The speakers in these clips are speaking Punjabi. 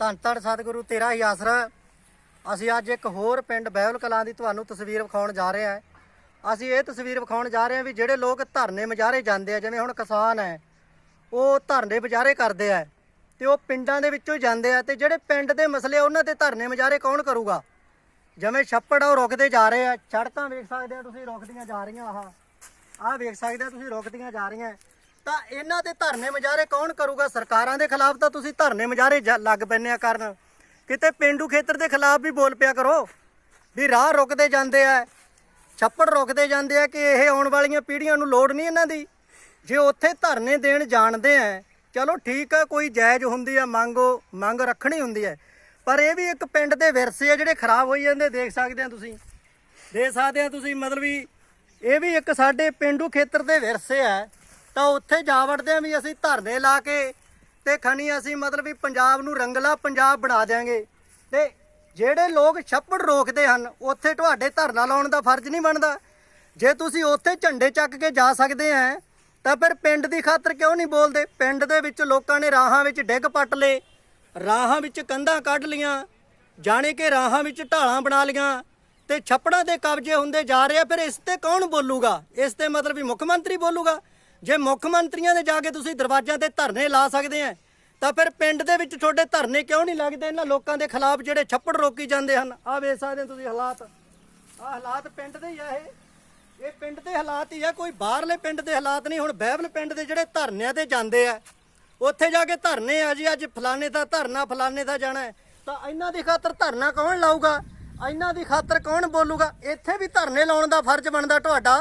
ਧੰਨ ਧੰਨ ਸਤਿਗੁਰੂ, ਤੇਰਾ ਹੀ ਆਸਰਾ ਅਸੀਂ ਅੱਜ ਇੱਕ ਹੋਰ ਪਿੰਡ ਬਹਿਬਲ ਕਲਾਂ ਦੀ ਤੁਹਾਨੂੰ ਤਸਵੀਰ ਵਿਖਾਉਣ ਜਾ ਰਹੇ ਹਾਂ। ਅਸੀਂ ਇਹ ਤਸਵੀਰ ਵਿਖਾਉਣ ਜਾ ਰਹੇ ਹਾਂ ਵੀ ਜਿਹੜੇ ਲੋਕ ਧਰਨੇ ਮਜਾਰੇ ਜਾਂਦੇ ਆ, ਜਿਵੇਂ ਹੁਣ ਕਿਸਾਨ ਹੈ, ਉਹ ਧਰਨੇ ਮਜਾਰੇ ਕਰਦੇ ਆ ਤੇ ਉਹ ਪਿੰਡਾਂ ਦੇ ਵਿੱਚੋਂ ਜਾਂਦੇ ਆ ਤੇ ਜਿਹੜੇ ਪਿੰਡ ਦੇ ਮਸਲੇ ਉਹਨਾਂ ਤੇ ਧਰਨੇ ਮਜਾਰੇ ਕੌਣ ਕਰੂਗਾ? ਜਿਵੇਂ ਛੱਪੜ ਉਹ ਰੁਕਦੇ ਜਾ ਰਹੇ ਆ। ਸੜਕਾਂ ਵੇਖ ਸਕਦੇ ਆ ਤੁਸੀਂ, ਰੁਕਦੀਆਂ ਜਾ ਰਹੀਆਂ, ਆਹ ਆਹ ਵੇਖ ਸਕਦੇ ਆ ਤੁਸੀਂ, ਰੁਕਦੀਆਂ ਜਾ ਰਹੀਆਂ। ਤਾਂ ਇਹਨਾਂ ਦੇ ਧਰਨੇ ਮਜਾਰੇ ਕੌਣ ਕਰੂਗਾ? ਸਰਕਾਰਾਂ ਦੇ ਖਿਲਾਫ ਤਾਂ ਤੁਸੀਂ ਧਰਨੇ ਮਜਾਰੇ ਜ- ਲੱਗ ਪੈਂਦੇ ਆ ਕਰਨ। ਕਿਤੇ ਪਿੰਡੂ ਖੇਤਰ ਦੇ ਖਿਲਾਫ ਵੀ ਬੋਲ ਪਿਆ ਕਰੋ। ਵੀ ਰਾਹ ਰੁਕਦੇ ਜਾਂਦੇ ਆ। ਛੱਪੜ ਰੁਕਦੇ ਜਾਂਦੇ ਆ ਕਿ ਇਹ ਆਉਣ ਵਾਲੀਆਂ ਪੀੜ੍ਹੀਆਂ ਨੂੰ ਲੋੜ ਨਹੀਂ ਇਹਨਾਂ ਦੀ। ਜੇ ਉੱਥੇ ਧਰਨੇ ਦੇਣ ਜਾਣਦੇ ਆ, ਚਲੋ ਠੀਕ ਆ, ਕੋਈ ਜਾਇਜ਼ ਹੁੰਦੀ ਆ, ਮੰਗੋ ਮੰਗ ਰੱਖਣੀ ਹੁੰਦੀ ਹੈ ਪਰ ਇਹ ਵੀ ਇੱਕ ਪਿੰਡ ਦੇ ਵਿਰਸੇ ਆ ਜਿਹੜੇ ਖਰਾਬ ਹੋਈ ਜਾਂਦੇ, ਦੇਖ ਸਕਦੇ ਆ ਤੁਸੀਂ। ਦੇਖ ਸਕਦੇ ਆ ਤੁਸੀਂ, ਮਤਲਬ ਵੀ ਇਹ ਵੀ ਇੱਕ ਸਾਡੇ ਪਿੰਡੂ ਖੇਤਰ ਦੇ ਵਿਰਸੇ ਆ। ਤਾਂ ਉੱਥੇ ਜਾ ਵੜਦੇ ਆ ਵੀ ਅਸੀਂ ਧਰਨੇ ਲਾ ਕੇ ਤੇ ਖਣੀ ਅਸੀਂ ਮਤਲਬ ਵੀ ਪੰਜਾਬ ਨੂੰ ਰੰਗਲਾ ਪੰਜਾਬ ਬਣਾ ਦਿਆਂਗੇ। ਤੇ ਜਿਹੜੇ ਲੋਕ ਛੱਪੜ ਰੋਕਦੇ ਹਨ, ਉੱਥੇ ਤੁਹਾਡੇ ਧਰਨਾ ਲਾਉਣ ਦਾ ਫਰਜ਼ ਨਹੀਂ ਬਣਦਾ। ਜੇ ਤੁਸੀਂ ਉੱਥੇ ਝੰਡੇ ਚੱਕ ਕੇ ਜਾ ਸਕਦੇ ਆ ਤਾਂ ਫਿਰ ਪਿੰਡ ਦੀ ਖਾਤਰ ਕਿਉਂ ਨਹੀਂ ਬੋਲਦੇ? ਪਿੰਡ ਦੇ ਵਿੱਚ ਲੋਕਾਂ ਨੇ ਰਾਹਾਂ ਵਿੱਚ ਡਿੱਗ ਪੱਟ ਲਏ, ਰਾਹਾਂ ਵਿੱਚ ਕੰਧਾਂ ਕੱਢ ਲੀਆਂ, ਜਾਣੇ ਕਿ ਰਾਹਾਂ ਵਿੱਚ ਢਾਲਾਂ ਬਣਾ ਲੀਆਂ, ਤੇ ਛੱਪੜਾਂ ਦੇ ਕਬਜ਼ੇ ਹੁੰਦੇ ਜਾ ਰਹੇ ਆ, ਫਿਰ ਇਸ ਤੇ ਕੌਣ ਬੋਲੂਗਾ? ਇਸ ਤੇ ਮਤਲਬ ਵੀ ਮੁੱਖ ਮੰਤਰੀ ਬੋਲੂਗਾ? ਜੇ ਮੁੱਖ ਮੰਤਰੀਆਂ ਦੇ ਜਾ ਕੇ ਤੁਸੀਂ ਦਰਵਾਜ਼ਿਆਂ ਤੇ ਧਰਨੇ ਲਾ ਸਕਦੇ ਆ ਤਾਂ ਫਿਰ ਪਿੰਡ ਦੇ ਵਿੱਚ ਤੁਹਾਡੇ ਧਰਨੇ ਕਿਉਂ ਨਹੀਂ ਲੱਗਦੇ? ਇਹਨਾਂ ਲੋਕਾਂ ਦੇ ਖਿਲਾਫ ਜਿਹੜੇ ਛੱਪੜ ਰੋਕੀ ਜਾਂਦੇ ਹਨ। ਆਹ ਵੇਖ ਸਕਦੇ ਤੁਸੀਂ ਹਾਲਾਤ। ਆਹ ਹਾਲਾਤ ਪਿੰਡ ਦੇ ਹੀ ਆ ਇਹ। ਇਹ ਪਿੰਡ ਦੇ ਹਾਲਾਤ ਹੀ ਆ, ਕੋਈ ਬਾਹਰਲੇ ਪਿੰਡ ਦੇ ਹਾਲਾਤ ਨਹੀਂ। ਹੁਣ ਬਹਿਬਲ ਪਿੰਡ ਦੇ ਜਿਹੜੇ ਧਰਨਿਆਂ ਤੇ ਜਾਂਦੇ ਆ, ਉੱਥੇ ਜਾ ਕੇ ਧਰਨੇ ਆ ਜੀ, ਅੱਜ ਫਲਾਣੇ ਦਾ ਧਰਨਾ, ਫਲਾਣੇ ਦਾ ਜਾਣਾ ਤਾਂ ਇਹਨਾਂ ਦੀ ਖਾਤਰ ਧਰਨਾ ਕੌਣ ਲਾਊਗਾ? ਇਹਨਾਂ ਦੀ ਖਾਤਰ ਕੌਣ ਬੋਲੂਗਾ? ਇੱਥੇ ਵੀ ਧਰਨੇ ਲਾਉਣ ਦਾ ਫਰਜ਼ ਬਣਦਾ ਤੁਹਾਡਾ।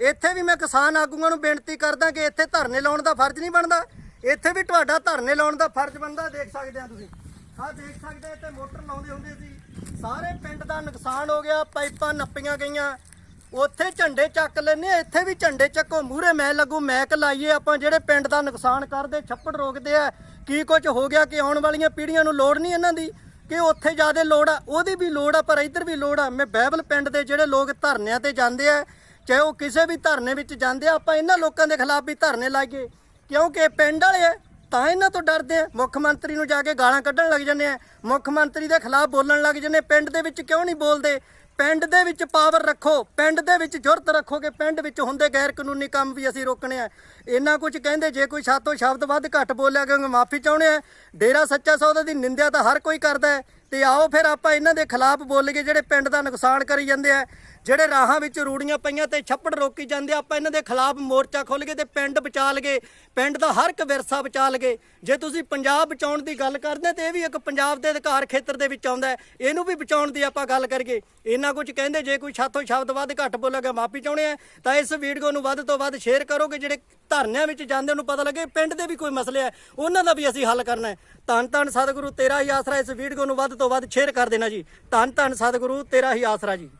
ਇੱਥੇ ਵੀ ਮੈਂ ਕਿਸਾਨ ਆਗੂਆਂ ਨੂੰ ਬੇਨਤੀ ਕਰਦਾ ਕਿ ਇੱਥੇ ਧਰਨੇ ਲਾਉਣ ਦਾ ਫਰਜ਼ ਨਹੀਂ ਬਣਦਾ। ਇੱਥੇ ਵੀ ਤੁਹਾਡਾ ਧਰਨੇ ਲਾਉਣ ਦਾ ਫਰਜ਼ ਬਣਦਾ ਦੇਖ ਸਕਦੇ ਆ ਤੁਸੀਂ। ਆਹ ਦੇਖ ਸਕਦੇ ਆ ਇੱਥੇ ਮੋਟਰ ਲਾਉਂਦੇ ਹੁੰਦੇ ਸੀ। ਸਾਰੇ ਪਿੰਡ ਦਾ ਨੁਕਸਾਨ ਹੋ ਗਿਆ ਪਾਈਪਾਂ ਨੱਪੀਆਂ ਗਈਆਂ। ਉੱਥੇ ਝੰਡੇ ਚੱਕ ਲੈਨੇ ਆ, ਇੱਥੇ ਵੀ ਝੰਡੇ ਚੱਕੋ ਮੂਹਰੇ ਮੈਂ ਲੱਗੂ ਮੈਕ ਲਾਈਏ ਆਪਾਂ ਜਿਹੜੇ ਪਿੰਡ ਦਾ ਨੁਕਸਾਨ ਕਰਦੇ ਛੱਪੜ ਰੋਕਦੇ ਆ। ਕੀ ਕੁਝ ਹੋ ਗਿਆ ਕਿ ਆਉਣ ਵਾਲੀਆਂ ਪੀੜ੍ਹੀਆਂ ਨੂੰ ਲੋੜ ਨਹੀਂ ਇਹਨਾਂ ਦੀ? ਕਿ ਉੱਥੇ ਜ਼ਿਆਦਾ ਲੋੜ ਆ? ਉਹਦੀ ਵੀ ਲੋੜ ਆ ਪਰ ਇੱਧਰ ਵੀ ਲੋੜ ਆ। ਮੈਂ ਬਹਿਬਲ ਪਿੰਡ ਦੇ ਜਿਹੜੇ ਲੋਕ ਧਰਨਿਆਂ ਤੇ ਜਾਂਦੇ ਆ ਚਾਹੇ ਉਹ ਕਿਸੇ ਵੀ ਧਰਨੇ ਵਿੱਚ ਜਾਂਦੇ ਆ, ਆਪਾਂ ਇਹਨਾਂ ਲੋਕਾਂ ਦੇ ਖਿਲਾਫ ਵੀ ਧਰਨੇ ਲਾਈਏ। ਕਿਉਂਕਿ ਪਿੰਡ ਵਾਲੇ ਆ, ਤਾਂ ਇਹਨਾਂ ਤੋਂ ਡਰਦੇ ਆ। ਮੁੱਖ ਮੰਤਰੀ ਨੂੰ ਜਾ ਕੇ ਗਾਲਾਂ ਕੱਢਣ ਲੱਗ ਜਾਂਦੇ ਆ। ਮੁੱਖ ਮੰਤਰੀ ਦੇ ਖਿਲਾਫ ਬੋਲਣ ਲੱਗ ਜਾਂਦੇ ਪਿੰਡ ਦੇ ਵਿੱਚ ਕਿਉਂ ਨਹੀਂ ਬੋਲਦੇ? ਪਿੰਡ ਦੇ ਵਿੱਚ ਪਾਵਰ ਰੱਖੋ। ਪਿੰਡ ਦੇ ਵਿੱਚ ਜੁਰਤ ਰੱਖੋ ਕਿ ਪਿੰਡ ਵਿੱਚ ਹੁੰਦੇ ਗੈਰ ਕਾਨੂੰਨੀ ਕੰਮ ਵੀ ਅਸੀਂ ਰੋਕਣੇ ਆ। ਇੰਨਾ ਕੁਝ ਕਹਿੰਦੇ, ਜੇ ਕੋਈ ਸਾਤੋਂ ਸ਼ਬਦ ਵੱਧ ਘੱਟ ਬੋਲਿਆ, ਕਿਉਂਕਿ ਮਾਫੀ ਚਾਹੁੰਦੇ ਆ। ਡੇਰਾ ਸੱਚਾ ਸੌਦਾ ਦੀ ਨਿੰਦਿਆ ਤਾਂ ਹਰ ਕੋਈ ਕਰਦਾ ਹੈ। ਤੇ ਆਓ ਫਿਰ ਆਪਾਂ ਇਹਨਾਂ ਦੇ ਖਿਲਾਫ ਬੋਲੀਏ ਜਿਹੜੇ ਪਿੰਡ ਦਾ ਨੁਕਸਾਨ ਕਰੀ ਜਾਂਦੇ ਆ, ਜਿਹੜੇ ਰਾਹਾਂ ਵਿੱਚ ਰੂੜੀਆਂ ਪਈਆਂ ਤੇ ਛੱਪੜ ਰੋਕੀ ਜਾਂਦੇ ਆਪਾਂ ਇਹਨਾਂ ਦੇ ਖਿਲਾਫ ਮੋਰਚਾ ਖੋਲ੍ਹਗੇ ਤੇ ਪਿੰਡ ਬਚਾ ਲਗੇ, ਪਿੰਡ ਦਾ ਹਰ ਇੱਕ ਵਿਰਸਾ ਬਚਾ ਲਗੇ। ਜੇ ਤੁਸੀਂ ਪੰਜਾਬ ਬਚਾਉਣ ਦੀ ਗੱਲ ਕਰਦੇ, ਤੇ ਇਹ ਵੀ ਇੱਕ ਪੰਜਾਬ ਦੇ ਅਧਿਕਾਰ ਖੇਤਰ ਦੇ ਵਿੱਚ ਆਉਂਦਾ ਇਹਨੂੰ ਵੀ ਬਚਾਉਣ ਦੀ ਆਪਾਂ ਗੱਲ ਕਰੀਏ। ਇਹਨਾਂ ਕੁਝ ਕਹਿੰਦੇ, ਜੇ ਕੋਈ ਛਾਤੋਂ ਸ਼ਬਦ ਵੱਧ ਘੱਟ ਬੋਲੇਗਾ, ਮਾਫੀ ਚਾਹੁੰਦੇ ਆ। ਤਾਂ ਇਸ ਵੀਡੀਓ ਨੂੰ ਵੱਧ ਤੋਂ ਵੱਧ ਸ਼ੇਅਰ ਕਰੋ ਕਿ ਜਿਹੜੇ ਧਰਨਿਆਂ ਵਿੱਚ ਜਾਂਦੇ ਨੂੰ ਪਤਾ ਲੱਗੇ ਪਿੰਡ ਦੇ ਵੀ ਕੋਈ ਮਸਲੇ ਆ। ਉਹਨਾਂ ਦਾ ਵੀ ਅਸੀਂ ਹੱਲ ਕਰਨਾ ਹੈ। ਧੰਨ ਧੰਨ ਸਤਿਗੁਰੂ, ਤੇਰਾ ਹੀ ਆਸਰਾ ਇਸ ਵੀਡੀਓ ਨੂੰ ਵੱਧ ਤੋਂ ਵੱਧ ਸ਼ੇਅਰ ਕਰ ਦੇਣਾ ਜੀ। ਧੰਨ ਧੰਨ ਸਤਿਗੁਰੂ ਤੇਰਾ ਹੀ ਆਸਰਾ ਜੀ।